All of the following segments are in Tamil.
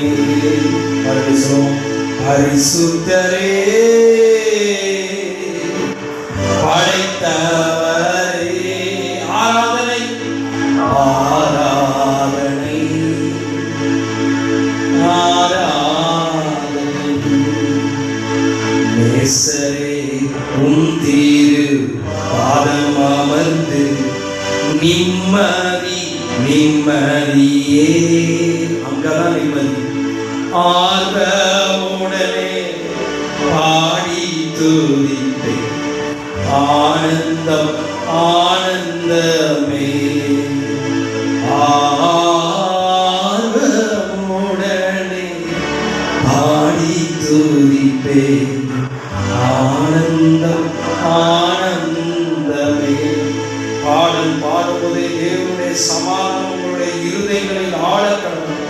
மறுபடியும் பரிசுத்தரே. படைத்தவரே. ஆராதனை. ஆராதனை. ஆராதனை. நேசரே உன் தீரு பாதம் அமர்ந்து நிம்மதி நிம்மதியே. அங்கதான் நிம்மதி. ஆர்வமுடனே பாடி துதிப்பேன் ஆனந்தம் ஆனந்தமே. ஆர்வமுடனே பாடி துதிப்பேன் ஆனந்தம் ஆனந்தமே. பாடல் பாடும்போதே தேவனுடைய சமாதானம் உங்களுடைய இருதயங்களில் ஆழக்கடவும்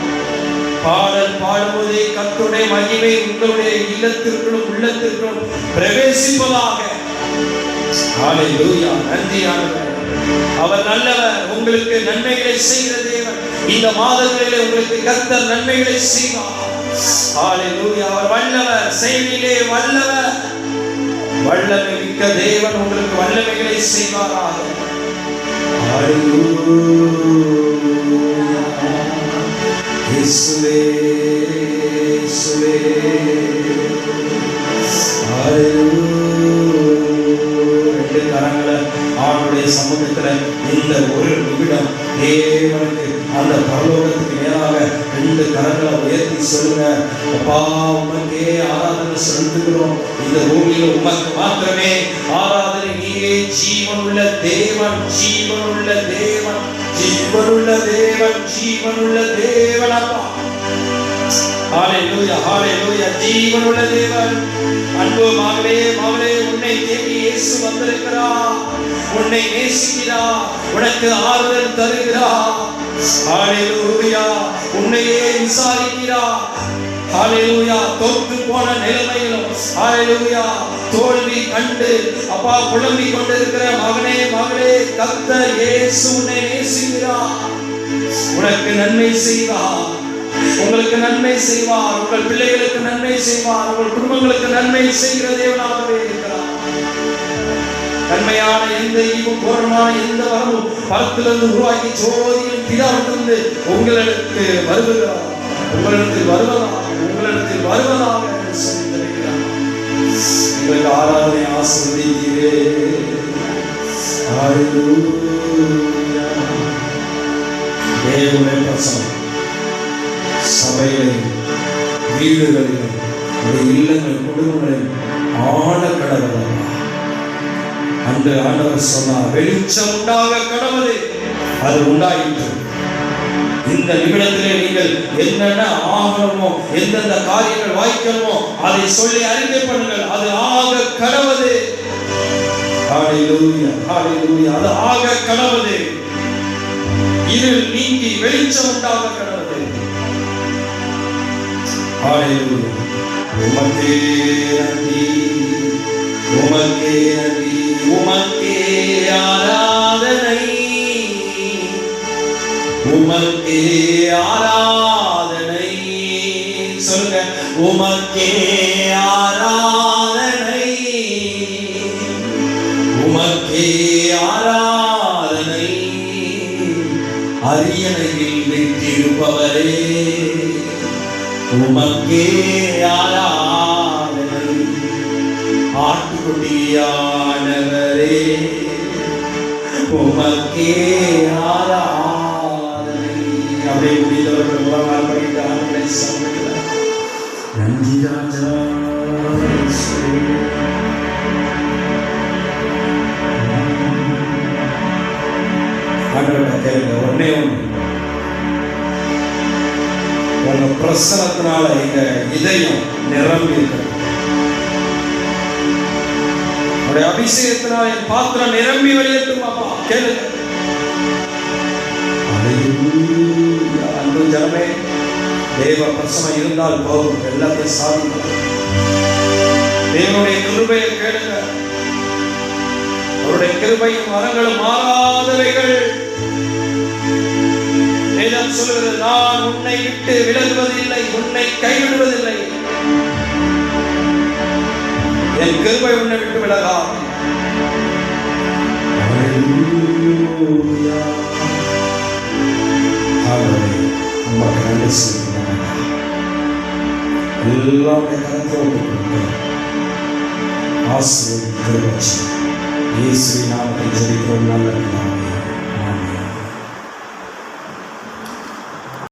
பாடல் பாடும்போதே கத்துடைய மகிமை உங்களுடைய இல்லத்திற்குள்ளும் உள்ளத்திற்குள்ளும் பிரவேசிப்பதாக. அவர் நல்லவர் உங்களுக்கு நன்மைகளை செய்கிற தேவன். இந்த மாதங்களிலே உங்களுக்கு கர்த்தர் நன்மைகளை செய்வார். அவர் வல்லவர் செயலிலே வல்லவர். வல்லமை மிக்க தேவன் உங்களுக்கு வல்லமைகளை செய்வாராக. இயேசுவே. இயேசுவே ரெண்டு கரங்களை ஆண்டுடைய சமூகத்துல இந்த ஒரு நிமிடம் தேவனுக்கு அந்த பரலோகத்துக்கு மேலாக ரெண்டு கரங்களை உயர்த்தி சொல்லுங்க. அப்பா உமக்கே ஆராதனை செலுத்துகிறோம். இந்த பூமியில உமக்கு மாத்திரமே. ஆராதனை நீரே ஜீவனுள்ள தேவன் ஜீவனுள்ள தேவன் ஜீவனுள்ள தேவன் ஜீவனுள்ள தேவன் அப்பா. ஜீவனுள்ள தேவன். அன்பு மகளே மகளே உன்னை தேடி இயேசு வந்திருக்கிறார் உன்னை நேசிக்கிறார் உனக்கு ஆறுதல் தருகிறார் ஹalleluya. உன்னையே விசாரிக்கிறார் ஹalleluya. தோற்று போன நிலைமையிலும் ஹalleluya. தோல்வி கண்டு அப்பா புலம்பிக் கொண்டிருக்கிற மகனே மகளே கர்த்தர் இயேசு உன்னை நேசிக்கிறார். உனக்கு நன்மை செய்வார். உங்களுக்கு நன்மை செய்வார். உங்கள் பிள்ளைகளுக்கு நன்மை செய்வார். உங்கள் குடும்பங்களுக்கு நன்மை செய்கிற தேவனாகவே இருக்கிறார். நன்மையான எந்த ஈவும் பூர்ணமான எந்த வரமும் பரத்திலிருந்து உருவாக்கி சோதியில் பிதாவிலிருந்து உங்களுக்கு வருகிறார் உங்களிடத்தில் வருவதாக உங்களிடத்தில் வருவதாக என்று உங்களுக்கு ஆராதனை ஆசிர்வதிக்கிறே தேவனுடைய பிரசனம் சபைகளில் வீடுகளிலும் உடைய இல்லங்கள் குடும்பங்களில் ஆழ கடவுள். அந்த ஆண்டவர் சொன்னார் வெளிச்சம் உண்டாக கடவுளே அது உண்டாயிற்று. இந்த நிமிடத்திலே நீங்கள் என்னென்ன ஆகணுமோ எந்தெந்த காரியங்கள் வாய்க்கணுமோ அதை சொல்லி அறிக்கை பண்ணுங்கள் அது ஆக கடவுளே. அது ஆக கடவுளே. இருள் நீங்கி வெளிச்சம் உண்டாக கடவுள். ஹalleluya உமக்கே நன்றி உமக்கே நன்றி உமக்கே ஆராதனை. உமக்கே ஆராதனை. சொல்லுங்க உமக்கே ஆராதனை உமக்கே ஆராதனை அரியணையில் விட்டிருப்பவரே உமக்கே ஆராதனை. ஆட்டுக்குட்டியானவரே உமக்கே ஆராதனை. அப்படியே முடிந்தவர்கள் உலகால் படித்த ஆண்டவரை சமூகத்தில் நன்றி ராஜா. ஆண்டவர்கிட்ட கேளுங்க ஒன்னே ஒன்று உங்க பிரசனத்தினால எங்க இதயம் நிரம்பி இருக்கிறது உடைய அபிஷேகத்தினால் என் பாத்திரம் நிரம்பி வெளியேட்டும் அப்பா கேளுங்க. அன்பு ஜனமே தேவ பிரசனம் இருந்தால் போதும் எல்லாத்தையும் சாதிக்கும் தேவனுடைய கிருபையை கேளுங்க. அவருடைய கிருபையும் வரங்களும் மாறாதவைகள். வேதம் சொல்கிறது நான் உன்னை விட்டு விலகுவதில்லை உன்னை கைவிடுவதில்லை. என் கிருபை உன்னை விட்டு விலகாது. எல்லாமே ஆசிரியர் கொடுக்கிறேன். இயேசுவின் நாமத்தில் நல்ல